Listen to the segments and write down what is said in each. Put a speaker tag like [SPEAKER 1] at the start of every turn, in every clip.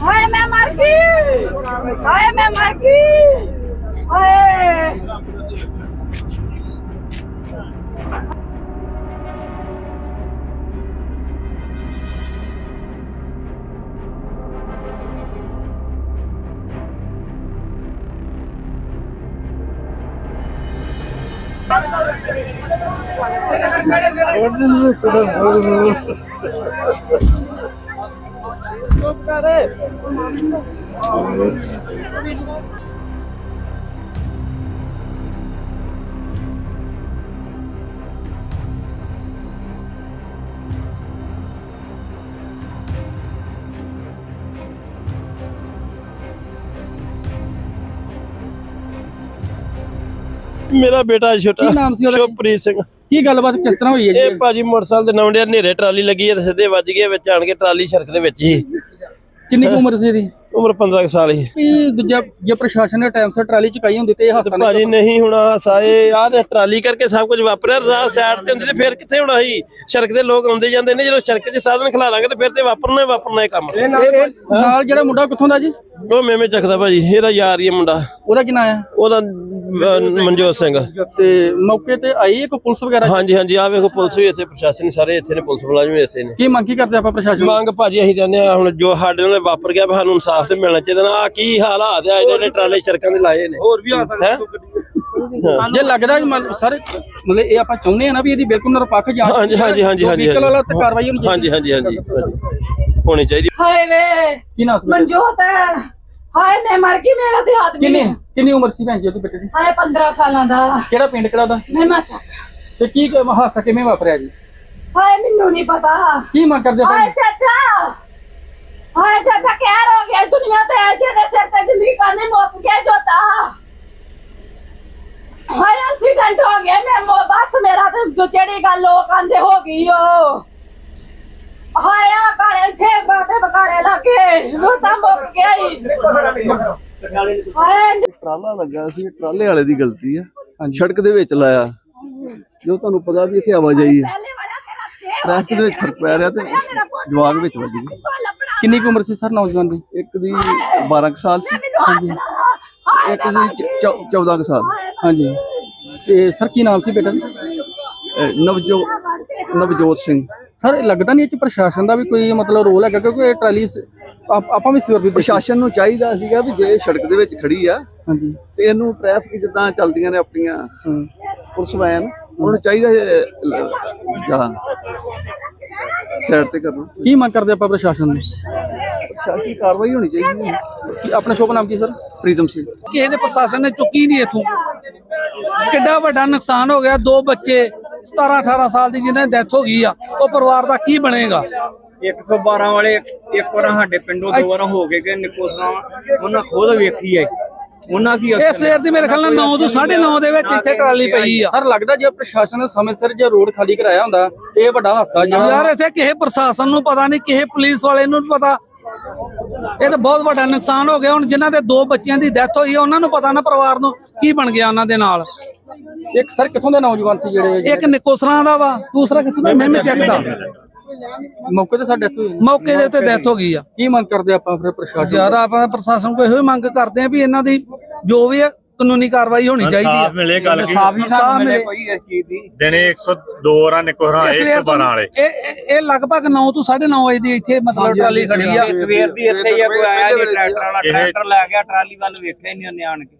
[SPEAKER 1] ਹਾਏ ਮੈਂ ਮਰ ਗਈ ਹਾਏ ਮੈਂ ਮਰ ਗਈ ਹਾਏ
[SPEAKER 2] ਮੇਰਾ ਬੇਟਾ ਛੋਟਾ
[SPEAKER 3] ਕੀ ਨਾਮ ਸੀ ਉਹਦਾ?
[SPEAKER 2] ਸ਼ੁਭਪ੍ਰੀਤ ਸਿੰਘ
[SPEAKER 3] ਕੀ ਗੱਲਬਾਤ ਕਿਸ ਤਰ੍ਹਾਂ ਹੋਈ ਹੈ
[SPEAKER 2] ਇਹ
[SPEAKER 3] ਜੀ
[SPEAKER 2] ਭਾਜੀ ਮੋਟਰਸਾਈਕਲ ਦੇ ਨਵੰਡੇ ਹਨੇਰੇ ਟਰਾਲੀ ਲੱਗੀ ਹੈ ਤੇ ਸਿੱਧੇ ਵੱਜ ਗਏ ਵਿੱਚ ਆਣ ਕੇ ਟਰਾਲੀ ਸੜਕ ਦੇ ਵਿੱਚ ਹੀ।
[SPEAKER 3] ਕਿੰਨੀ ਕੁ ਉਮਰ ਸੀ ਇਹਦੀ?
[SPEAKER 2] ਉਮਰ 15 ਕੁ ਸਾਲ ਹੀ।
[SPEAKER 3] ਕੀ ਦੂਜਾ ਜੇ ਪ੍ਰਸ਼ਾਸਨ ਨੇ ਟਾਈਮ ਸਿਰ ਟਰਾਲੀ ਚੁਕਾਈ ਹੁੰਦੀ ਤੇ ਇਹ ਹਾਦਸਾ ਨਾ
[SPEAKER 2] ਭਾਜੀ ਨਹੀਂ ਹੁਣ ਸਾਏ ਆਹ ਤੇ ਟਰਾਲੀ ਕਰਕੇ ਸਭ ਕੁਝ ਵਾਪਰਿਆ ਰਾਹ ਸਾਈਡ ਤੇ ਹੁੰਦੀ ਤੇ ਫਿਰ ਕਿੱਥੇ ਹੋਣਾ ਸੀ? ਸੜਕ ਦੇ ਲੋਕ ਆਉਂਦੇ ਜਾਂਦੇ ਨੇ ਜਦੋਂ ਸੜਕ 'ਚ ਸਾਧਨ ਖਲਾ ਲਾਂਗੇ ਤੇ ਫਿਰ ਤੇ ਵਾਪਰਨਾ ਹੀ ਵਾਪਰਨਾ ਇਹ ਕੰਮ।
[SPEAKER 3] ਇਹ- ਇਹ ਨਾਲ ਜਿਹੜਾ ਮੁੰਡਾ ਕਿੱਥੋਂ ਦਾ ਜੀ?
[SPEAKER 2] ਉਹ ਮੇਵੇਂ ਚੱਕਦਾ ਭਾਜੀ ਇਹਦਾ ਯਾਰ ਹੀ ਹੈ ਮੁੰਡਾ।
[SPEAKER 3] ਉਹਦਾ ਕੀ ਨਾਂ ਹੈ
[SPEAKER 2] ਉਹਦਾ ਅਹ, ਮਨਜੋਤ ਸਿੰਘ।
[SPEAKER 3] ਤੇ ਮੌਕੇ ਤੇ ਆਈ ਇੱਕ ਪੁਲਿਸ ਵਗੈਰਾ?
[SPEAKER 2] ਹਾਂਜੀ ਹਾਂਜੀ ਆ ਵੇਖੋ ਪੁਲਿਸ ਵੀ ਇੱਥੇ ਪ੍ਰਸ਼ਾਸਨ ਸਾਰੇ ਇੱਥੇ ਨੇ ਪੁਲਿਸ ਮੁਲਾਜ਼ਮ ਵੀ ਇੱਥੇ ਨੇ।
[SPEAKER 3] ਕੀ ਮੰਗ ਕੀ ਕਰਦੇ ਆਪਾਂ ਪ੍ਰਸ਼ਾਸਨ?
[SPEAKER 2] ਮੰਗ ਭਾਜੀ ਅਸੀਂ ਕਹਿੰਦੇ ਆ ਹੁਣ ਜੋ ਸਾਡੇ ਨਾਲ ਵਾਪਰ ਗਿਆ ਵੀ ਸਾਨੂੰ ਇਨਸਾਫ ਤੇ ਮਿਲਣਾ ਚਾਹੀਦਾ ਨਾ ਆ ਕੀ ਹਾਲਾਤ ਆ ਜਿਹੜੇ ਟਰਾਲੇ ਸੜਕਾਂ ਦੇ ਲਾਏ ਨੇ। ਹੋਰ ਵੀ ਆ ਸਕਦਾ
[SPEAKER 3] ਜੇ ਲੱਗਦਾ ਕਿ ਮਨ- ਸਰ ਮਤਲਬ ਇਹ ਆਪਾਂ ਚਾਹੁੰਦੇ ਆ ਨਾ ਵੀ ਇਹਦੀ ਬਿਲਕੁਲ ਨਿਰਪੱਖ ਜਾਂਚ
[SPEAKER 2] ਹਾਂਜੀ ਹਾਂਜੀ ਹਾਂਜੀ ਹਾਂਜੀ
[SPEAKER 3] ਵਹੀਕਲ ਵਾਲਾ ਤੇ ਕਾਰਵਾਈ ਹੋਣੀ ਚਾਹੀਦੀ।
[SPEAKER 2] ਹਾਂਜੀ ਹਾਂਜੀ ਹਾਂਜੀ। ਹੋਣੀ ਚਾਹੀਦੀ।
[SPEAKER 1] ਹਾਏ ਵੇ
[SPEAKER 3] ਕੀ ਨਾਮ ਸੀ ਬੇਟੇ?
[SPEAKER 1] ਮਨਜੋਤ ਹਾਏ ਮੈਂ ਮਰ ਗਈ ਮੇਰਾ ਤੇ ਆਦਮੀ
[SPEAKER 3] ਕਿੰਨੀ ਕਿੰਨੀ ਉਮਰ ਸੀ ਭੈਣ ਜੀ ਉਹਦੀ ਬੇਟੇ ਦੀ?
[SPEAKER 1] ਹਾਏ 15 ਸਾਲਾਂ ਦਾ।
[SPEAKER 3] ਕਿਹੜਾ ਪਿੰਡ ਕਿਹੜਾ ਉਹਦਾ?
[SPEAKER 1] ਮੈਂ ਮਾਚਾ
[SPEAKER 3] ਤੇ ਕੀ ਕ- ਹਾਦਸਾ ਕਿਵੇਂ ਵਾਪਰਿਆ ਜੀ?
[SPEAKER 1] ਹਾਏ ਮੈਨੂੰ ਨਹੀਂ ਪਤਾ।
[SPEAKER 3] ਕੀ ਮੰਗ ਕਰਦੇ
[SPEAKER 1] ਹਾਏ
[SPEAKER 3] ਆਪਾਂ
[SPEAKER 1] ਚਾਚਾ! ਹਾਏ ਚਾਚਾ ਕਹਿਰ ਹੋ ਗਿਆ ਦੁਨੀਆ ਤੇ ਜਿਹਦੇ ਸਿਰ ਤੇ ਜ਼ਿੰਦਗੀ ਕਾਨੇ ਮੁੱਕ ਗਿਆ ਜੋਤਾ। ਹਾਏ ਐਕਸੀਡੈਂਟ ਹੋ ਗਿਆ ਮੈਂ ਮੋ- ਬਸ ਮੇਰਾ ਤੇ ਜੋ ਜਿਹੜੀ ਗੱਲ ਲੋਕ ਆਂਦੇ ਹੋ ਗਈ ਓ। ਹਾਏ ਆ ਕਾਲੇ ਲੱਗੇ ਰੋਤਾ ਮੁੱਕ ਗਿਆ ਹੀ ਹਾਏ
[SPEAKER 4] ਟਰਾਲਾ ਲੱਗਾ ਸੀ ਟਰਾਲੇ ਵਾਲੇ ਦੀ ਗਲਤੀ ਹੈ ਸੜਕ ਦੇ ਵਿੱਚ ਲਾਇਆ। ਜੋ ਤੁਹਾਨੂੰ ਪਤਾ ਵੀ ਇੱਥੇ ਆਵਾਜਾਈ ਹੈ ਟ੍ਰੈਫਿਕ ਦੇ ਵਿੱਚ ਫ਼ਰਕ ਪੈ ਰਿਹਾ ਤੇ ਜਵਾਗ ਵਿੱਚ ਵੱਜ ਗਈ
[SPEAKER 3] ਕਿੰਨੀ ਕੁ ਉਮਰ ਸੀ ਸਰ ਨੌਜਵਾਨ ਦੀ?
[SPEAKER 4] ਇੱਕ ਦੀ 12 ਕੁ ਸਾਲ ਸੀ।
[SPEAKER 1] ਮੈਨੂੰ ਹਾਏ
[SPEAKER 4] ਇੱਕ ਦੀ 14 ਕੁ ਸਾਲ।
[SPEAKER 3] ਹਾਂਜੀ। ਤੇ ਸਰ ਕੀ ਨਾਮ ਸੀ ਬੇਟਾ
[SPEAKER 4] ਅਹ ਨਵਜੋ ਨਵਜੋਤ ਸਿੰਘ।
[SPEAKER 3] ਸਰ ਲੱਗਦਾ ਨਹੀਂ ਇਹ ਚ ਪ੍ਰਸ਼ਾਸਨ ਦਾ ਵੀ ਕੋਈ ਮਤਲਬ ਰੋਲ ਹੈਗਾ ਕਿਉਂਕਿ ਇਹ ਟਰਾਲੀ ਆਪ- ਆਪਾਂ ਵੀ ਸਿਰ ਵੀ।
[SPEAKER 4] ਪ੍ਰਸ਼ਾਸਨ ਨੂੰ ਚਾਹੀਦਾ ਸੀਗਾ ਵੀ ਜੇ ਸੜਕ ਦੇ ਵਿੱਚ ਖੜੀ ਆ
[SPEAKER 3] ਹਾਂਜੀ।
[SPEAKER 4] ਤੇ ਇਹਨੂੰ ਟ੍ਰੈਫਿਕ ਜਿੱਦਾਂ ਚੱਲਦੀਆਂ ਨੇ ਆਪਣੀਆਂ। ਪੁਲਿਸ ਵੈਨ ਉਹਨੂੰ ਚਾਹੀਦਾ ਜਾਂ ਸਾਈਡ ਤੇ ਕਰਨਾ।
[SPEAKER 3] ਕੀ ਮੰਗ ਕਰਦੇ ਆਪਾਂ ਪ੍ਰਸ਼ਾਸਨ ਨੂੰ?
[SPEAKER 4] ਪ੍ਰਸ਼ਾਸਨੀ ਕਾਰਵਾਈ ਹੋਣੀ ਚਾਹੀਦੀ ਹੈ।
[SPEAKER 3] ਕੀ ਆਪਣਾ ਸ਼ੁਭ ਨਾਮ ਕੀ ਸਰ?
[SPEAKER 4] ਪ੍ਰੀਤਮ ਸਿੰਘ।
[SPEAKER 5] ਕਿਸੇ ਦੇ ਪ੍ਰਸ਼ਾਸਨ ਨੇ ਚੁੱਕੀ ਨਹੀਂ ਇਥੋਂ। ਕਿੱਡਾ ਵੱਡਾ ਨੁਕਸਾਨ ਹੋ ਗਿਆ ਦੋ ਬੱਚੇ 17 18 ਸਾਲ ਦੀ ਜਿਹਨਾਂ ਦੀ ਡੈਥ ਹੋ ਗਈ ਆ ਉਹ ਪਰਿਵਾਰ ਦਾ ਕੀ ਬਣੇਗਾ?
[SPEAKER 6] 112 ਵਾਲੇ ਇੱਕ ਵਾਰ ਸਾਡੇ ਪਿੰਡੋਂ ਦੋ ਵਾਰ ਹੋ ਗਏ ਕਿ ਨਿਕੋਸਰਾ ਉਹਨਾਂ ਖੁਦ ਵੇਖੀ ਹੈ ਉਹਨਾਂ ਕੀ
[SPEAKER 5] ਇਹ ਸਵੇਰ ਦੀ ਮੇਰੇ ਖਿਆਲ ਨਾਲ 9 ਤੋਂ 9:30 ਦੇ ਵਿੱਚ ਇੱਥੇ ਟਰਾਲੀ ਪਈ ਆ।
[SPEAKER 3] ਸਰ ਲੱਗਦਾ ਜੇ ਪ੍ਰਸ਼ਾਸਨ ਨੇ ਸਮੇਂ ਸਿਰ ਜੇ ਰੋਡ ਖਾਲੀ ਕਰਾਇਆ ਹੁੰਦਾ ਇਹ ਵੱਡਾ ਹਾਦਸਾ ਜਿਹੜਾ
[SPEAKER 5] ਯਾਰ ਇੱਥੇ ਕਿਸੇ ਪ੍ਰਸ਼ਾਸਨ ਨੂੰ ਪਤਾ ਨਹੀਂ ਕਿਸੇ ਪੁਲਿਸ ਵਾਲੇ ਨੂੰ ਪਤਾ। ਇਹ ਤਾਂ ਬਹੁਤ ਵੱਡਾ ਨੁਕਸਾਨ ਹੋ ਗਿਆ। ਹੁਣ ਜਿਨ੍ਹਾਂ ਦੇ ਦੋ ਬੱਚਿਆਂ ਦੀ ਡੈਥ ਹੋਈ ਆ ਉਹਨਾਂ ਨੂੰ ਪਤਾ ਨਾ ਪਰਿਵਾਰ ਨੂੰ ਕੀ ਬਣ ਗਿਆ ਉਹਨਾਂ ਦੇ ਨਾਲ।
[SPEAKER 3] ਇੱਕ ਸਰ ਕਿੱਥੋਂ ਦੇ ਨੌਜਵਾਨ ਸੀ ਜਿਹੜੇ
[SPEAKER 5] ਇੱਕ ਨਿਕੋਸਰਾਂ ਦਾ ਵਾ। ਦੂਸਰਾ ਕਿੱਥੋਂ ਦਾ ਮੈਂ ਚੈੱਕ ਦਾ।
[SPEAKER 3] ਮੌਕੇ ਤੇ ਸਾਡੇ ਇੱਥੇ
[SPEAKER 5] ਮੌਕੇ ਦੇ ਉੱਤੇ ਡੈਥ ਹੋ ਗਈ ਆ।
[SPEAKER 3] ਕੀ ਮੰਗ ਕਰਦੇ ਆਪਾਂ ਫਿਰ ਪ੍ਰਸ਼ਾਸਨ
[SPEAKER 5] ਯਾਰ ਆਪਾਂ ਪ੍ਰਸ਼ਾਸਨ ਕੋਲ ਇਹੋ ਹੀ ਮੰਗ ਕਰਦੇ ਆ ਵੀ ਇਹਨਾਂ ਦੀ ਜੋ ਵੀ ਕਾਨੂੰਨੀ ਕਾਰਵਾਈ ਹੋਣੀ ਚਾਹੀਦੀ ਹੈ
[SPEAKER 7] ਮਿਲੇ ਗੱਲ ਕੀ?
[SPEAKER 6] ਸਾਫ਼ ਹੀ ਸਾਨੂੰ ਮਿਲੇ
[SPEAKER 5] ਮਿਲੇ।
[SPEAKER 6] ਕੋਈ ਇਸ ਚੀਜ਼ ਦੀ।
[SPEAKER 7] ਦਿਨੇ 102 ਰਾਂ ਨਿਕੋਹਰਾਂ
[SPEAKER 5] ਇਸ ਵੇਰ
[SPEAKER 7] 112 ਵਾਲੇ।
[SPEAKER 5] ਇਹ ਇਹ- ਇਹ ਲਗਭਗ 9 ਤੋਂ 9:30 ਵਜੇ ਦੀ ਇੱਥੇ ਮਤਲਬ ਟਰਾਲੀ ਖੜੀ ਆ।
[SPEAKER 6] ਸਵੇਰ ਦੀ ਇੱਥੇ ਹੀ ਆ, ਕੋਈ ਆਇਆ ਨਹੀਂ ਟਰੈਕਟਰ ਵਾਲਾ
[SPEAKER 7] ਇਹ-
[SPEAKER 6] ਟਰੈਕਟਰ ਲੈ ਗਿਆ ਟਰਾਲੀ ਵੱਲ ਵੇਖਿਆ ਹੀ ਨਹੀਂ ਉਹਨੇ ਆਣ ਕੇ।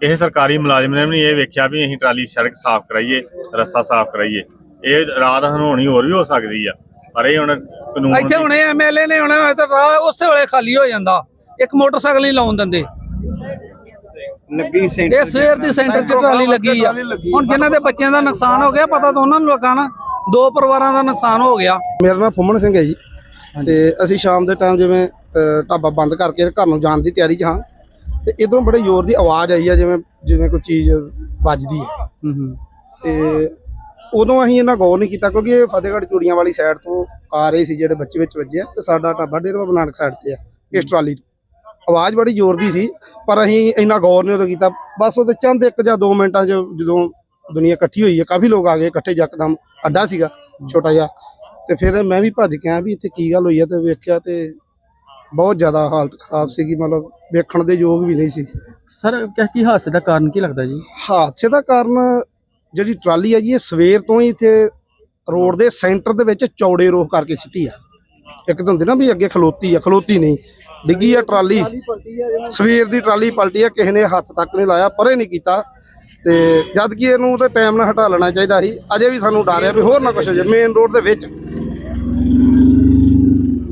[SPEAKER 7] ਕਿਸੇ ਸਰਕਾਰੀ ਮੁਲਾਜ਼ਮ ਨੇ ਵੀ ਨਹੀਂ ਇਹ ਵੇਖਿਆ ਵੀ ਅਸੀਂ ਟਰਾਲੀ ਸੜਕ ਸਾਫ਼ ਕਰਾਈਏ ਰਸਤਾ ਸਾਫ਼ ਕਰਾਈਏ। ਇਹ ਰਾਤ ਹਨੋਣੀ ਹੋਰ ਵੀ ਹੋ ਸਕਦੀ ਆ ਪਰ ਇਹ ਹੁਣ ਕਾਨੂੰਨ
[SPEAKER 5] ਇੱਥੇ ਹੁਣੇ ਐਮਐਲਏ ਨੇ ਹੁਣੇ ਤਾਂ ਰਾਹ ਉਸੇ ਵੇਲੇ ਖਾਲੀ ਹੋ ਜਾਂਦਾ। ਇੱਕ ਮੋਟਰਸਾਈਕਲ ਹੀ ਲਾਉਣ ਦਿੰਦੇ।
[SPEAKER 6] ਲੱਗੀ
[SPEAKER 5] ਇਹ
[SPEAKER 6] ਸੈਂਟਰ
[SPEAKER 5] ਸਵੇਰ ਦੀ ਸੈਂਟਰ 'ਚ ਟਰਾਲੀ ਲੱਗੀ ਆ। ਹੁਣ ਜਿਨ੍ਹਾਂ ਦੇ ਬੱਚਿਆਂ ਦਾ ਨੁਕਸਾਨ ਹੋ ਗਿਆ ਪਤਾ ਤਾਂ ਉਹਨਾਂ ਨੂੰ ਲੱਗਾ ਨਾ। ਦੋ ਪਰਿਵਾਰਾਂ ਦਾ ਨੁਕਸਾਨ ਹੋ ਗਿਆ।
[SPEAKER 8] ਮੇਰਾ ਨਾਮ ਫੁੰਮਣ ਸਿੰਘ ਹੈ ਜੀ। ਤੇ ਅਸੀਂ ਸ਼ਾਮ ਦੇ ਟਾਈਮ ਜਿਵੇਂ ਢਾਬਾ ਬੰਦ ਕਰਕੇ ਘਰ ਨੂੰ ਜਾਣ ਦੀ ਤਿਆਰੀ 'ਚ ਹਾਂ। ਤੇ ਇਧਰੋਂ ਬੜੇ ਜ਼ੋਰ ਦੀ ਆਵਾਜ਼ ਆਈ ਆ ਜਿਵੇਂ ਜਿਵੇਂ ਕੋਈ ਚੀਜ਼ ਵੱਜਦੀ ਹੈ
[SPEAKER 3] ਹੂੰ ਹੂੰ।
[SPEAKER 8] ਤੇ ਉਦੋਂ ਅਸੀਂ ਇਹਨਾਂ ਗੌਰ ਨਹੀਂ ਕੀਤਾ ਕਿਉਂਕਿ ਇਹ ਫਤਿਹਗੜ੍ਹ ਚੂੜੀਆਂ ਵਾਲੀ ਸਾਈਡ ਤੋਂ ਆ ਰਹੇ ਸੀ ਜਿਹੜੇ ਬੱਚੇ ਵਿੱਚ ਵੱਜੇ ਆ ਤੇ ਸਾਡਾ ਢਾਬਾ ਡੇਰਾ ਬਾਬਾ ਨਾਨਕ ਸਾਈਡ ਤੇ ਆ ਇਸ ਟਰਾਲੀ ਤੋਂ। ਆਵਾਜ਼ ਬੜੀ ਜ਼ੋਰ ਦੀ ਸੀ ਪਰ ਅਸੀਂ ਇੰਨਾ ਗੌਰ ਨਹੀਂ ਉਦੋਂ ਕੀਤਾ। ਬਸ ਉਹਦੇ ਚੰਦ ਇੱਕ ਜਾਂ 2 ਮਿੰਟਾਂ 'ਚ ਜਦੋਂ ਦੁਨੀਆ ਇਕੱਠੀ ਹੋਈ ਹੈ ਕਾਫੀ ਲੋਕ ਆ ਗਏ ਇਕੱਠੇ ਯਕਦਮ ਅੱਡਾ ਸੀਗਾ ਛੋਟਾ ਜਿਹਾ। ਤੇ ਫਿਰ ਮੈਂ ਵੀ ਭੱਜ ਕੇ ਆਇਆ ਵੀ ਇੱਥੇ ਕੀ ਗੱਲ ਹੋਈ ਹੈ ਤੇ ਵੇਖਿਆ ਤੇ ਬਹੁਤ ਜ਼ਿਆਦਾ ਹਾਲਤ ਖਰਾਬ ਸੀਗੀ ਮਤਲਬ ਵੇਖਣ ਦੇ ਯੋਗ ਵੀ ਨਹੀਂ ਸੀ।
[SPEAKER 3] ਸਰ ਕਿਆ ਕੀ ਹਾਦਸੇ ਦਾ ਕਾਰਨ ਕੀ ਲੱਗਦਾ ਜੀ?
[SPEAKER 8] ਹਾਦਸੇ ਦਾ ਕਾਰਨ ਜਿਹੜੀ ਟਰਾਲੀ ਹੈ ਜੀ ਇਹ ਸਵੇਰ ਤੋਂ ਹੀ ਇੱਥੇ ਰੋਡ ਦੇ ਸੈਂਟਰ ਦੇ ਵਿੱਚ ਚੌੜੇ ਰੋਹ ਕਰਕੇ ਸਿੱਟੀ ਆ। ਇੱਕ ਤਾਂ ਹੁੰਦੀ ਨਾ ਵੀ ਅੱਗੇ ਖਲੋਤੀ ਆ, ਖਲੋਤੀ ਨਹੀਂ। ਡਿੱਗੀ ਆ ਟਰਾਲੀ। ਸਵੇਰ ਦੀ ਟਰਾਲੀ ਪਲਟੀ ਆ, ਕਿਸੇ ਨੇ ਹੱਥ ਤੱਕ ਨਹੀਂ ਲਾਇਆ, ਪਰੇ ਨਹੀਂ ਕੀਤਾ। ਤੇ ਜਦ ਕਿ ਇਹਨੂੰ ਤੇ ਟਾਈਮ ਨਾਲ ਹਟਾ ਲੈਣਾ ਚਾਹੀਦਾ ਸੀ। ਅਜੇ ਵੀ ਸਾਨੂੰ ਡਰ ਆ ਵੀ ਹੋਰ ਨਾ ਕੁਛ ਹੋ ਜਾਏ ਮੇਨ ਰੋਡ ਦੇ ਵਿੱਚ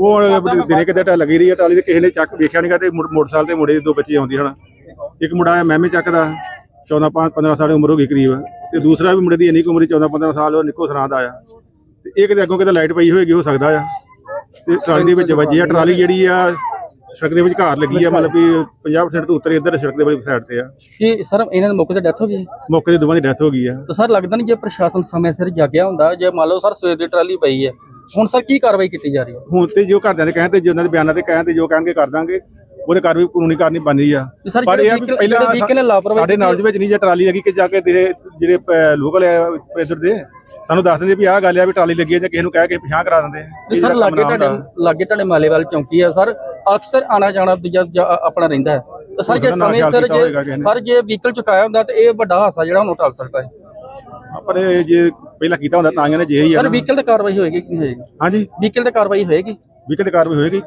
[SPEAKER 9] ਉਹ ਦਿਨੇ ਕਿਤੇ ਟਾ ਲੱਗੀ ਰਹੀ ਆ ਟਰਾਲੀ ਤੇ ਕਿਸੇ ਨੇ ਚੱਕ ਵੇਖਿਆ ਨਹੀਂਗਾ ਤੇ ਮੁੜ- ਮੋਟਰਸਾਈਕਲ ਤੇ ਮੁੰਡੇ ਦੇ ਦੋ ਬੱਚੇ ਆਉਂਦੇ ਹਨ। ਇੱਕ ਮੁੰਡਾ ਆ ਮਹਿਮੇ ਚੱਕ ਦਾ 14 15 ਸਾਲ ਦੀ ਉਮਰ ਹੋ ਗਈ ਕਰੀਬ। ਤੇ ਦੂਸਰਾ ਵੀ ਮੁੰਡੇ ਦੀ ਇੰਨੀ ਕੁ ਉਮਰ 14 15 ਸਾਲ ਉਹ ਨਿੱਕੋ ਸਰਾਂ ਦਾ ਆ ਤੇ ਇਹ ਕਿਤੇ ਅੱਗੋਂ ਕਿਤੇ ਲਾਈਟ ਪਈ ਹੋਏਗੀ ਹੋ ਸਕਦਾ ਆ। ਤੇ ਟਰਾਲੀ ਦੇ ਵਿੱਚ ਵੱਜੀ ਆ ਟਰਾਲੀ ਜਿਹੜੀ ਆ ਸੜਕ ਦੇ ਵਿੱਚ ਘਾਰ ਲੱਗੀ ਆ ਮਤਲਬ ਕਿ 50% ਤੋਂ ਉੱਤਰ ਇੱਧਰ ਸੜਕ ਦੇ ਵਾਲੀ ਸਾਈਡ ਤੇ ਆ।
[SPEAKER 3] ਕਿ ਸਰ ਇਹਨਾਂ ਦੇ ਮੌਕੇ ਤੇ ਡੈਥ ਹੋ ਗਈ?
[SPEAKER 9] ਮੌਕੇ ਤੇ ਦੋਵਾਂ ਦੀ ਡੈਥ ਹੋ ਗਈ ਆ।
[SPEAKER 3] ਤਾਂ ਸਰ ਲੱਗਦਾ ਨਹੀਂ ਜੇ ਪ੍ਰਸ਼ਾਸਨ ਸਮੇਂ ਸਿਰ ਜਾਗਿਆ ਹੁੰਦਾ ਜੇ ਮੰਨ ਲਓ ਸਰ ਸਵੇਰ ਦੀ ਟਰਾਲੀ ਪਈ ਹੈ ਹੁਣ ਸਰ ਕੀ ਕਾਰਵਾਈ ਕੀਤੀ ਜਾ ਰਹੀ ਹੈ
[SPEAKER 9] ਹੁਣ ਤੇ ਜੋ ਘਰਦਿਆਂ ਦੇ ਕਹਿਣ ਤੇ ਜੋ ਉਹਨਾਂ ਦੇ ਬਿਆਨਾਂ ਤੇ ਕਹਿਣ ਤੇ ਜੋ ਕਹਿਣਗੇ ਕਰ ਦਾਂਗੇ ਉਹਦੇ ਕਾਰਵਾਈ ਕਾਨੂੰਨੀ ਕਰਨੀ ਬਣਦੀ ਆ
[SPEAKER 3] ਤੇ ਸਰ
[SPEAKER 9] ਪਰ ਇਹ ਆ ਵੀ ਪਹਿਲਾਂ ਸਾਡੇ ਨਾਲ ਦੇ ਵਿੱਚ ਨਹੀਂ ਜੇ ਟਰਾਲੀ ਲੱਗੀ ਕਿ ਜਾ ਕੇ ਜਿਹੜੇ ਲੋਕਲ ਆ ਪ੍ਰੈਸ਼ਰ ਦੇ ਸਾਨੂੰ ਦੱਸ ਦਿੰਦੇ ਵੀ ਆਹ ਗੱਲ ਆ ਵੀ ਟਰਾਲੀ ਲੱਗੀ ਆ ਜਾਂ ਕਿਸੇ ਨੂੰ ਕਹਿ ਕੇ ਪਿਛਾਂ ਕਰਾ ਦਿੰਦੇ ਆ।
[SPEAKER 3] ਸਰ ਲਾਗੇ ਤੁਹਾਡੇ। ਲਾਗੇ ਤੁਹਾਡੇ ਮਾਲੇਵਾਲ ਚੌਂਕੀ ਹੈ ਸਰ ਅਕਸਰ ਆਣਾ ਜਾਣਾ ਆਪਣਾ ਰਹਿੰਦਾ ਹੈ ਤਾਂ ਸਰ ਜੇ ਸਮੇਂ ਸਿਰ ਜੇ। ਸਰ ਜੇ ਵਹੀਕਲ ਚੁਕਾਇਆ ਹੁੰਦਾ ਤੇ ਇਹ ਵੱਡਾ ਹਾਦਸਾ ਜਿਹੜਾ ਹੁਣ ਟਲ ਸਕਦਾ ਹੈ
[SPEAKER 9] ਪਰ ਇਹ ਜੇ ਪਹਿਲਾਂ ਕੀਤਾ ਹੁੰਦਾ ਤਾਂ ਇਹਨੇ ਜੇ ਹੀ ਆ।
[SPEAKER 3] ਸਰ
[SPEAKER 9] ਨਾ।
[SPEAKER 3] ਵਹੀਕਲ ਤੇ ਕਾਰਵਾਈ ਹੋਏਗੀ ਕਿ ਹੋਏਗੀ?
[SPEAKER 9] ਹਾਂਜੀ।
[SPEAKER 3] ਵਹੀਕਲ ਤੇ ਕਾਰਵਾਈ ਹੋਏਗੀ?
[SPEAKER 9] ਵੀ ਕਿਤੇ ਕਾਰਵਾਈ ਹੋਏਗੀ।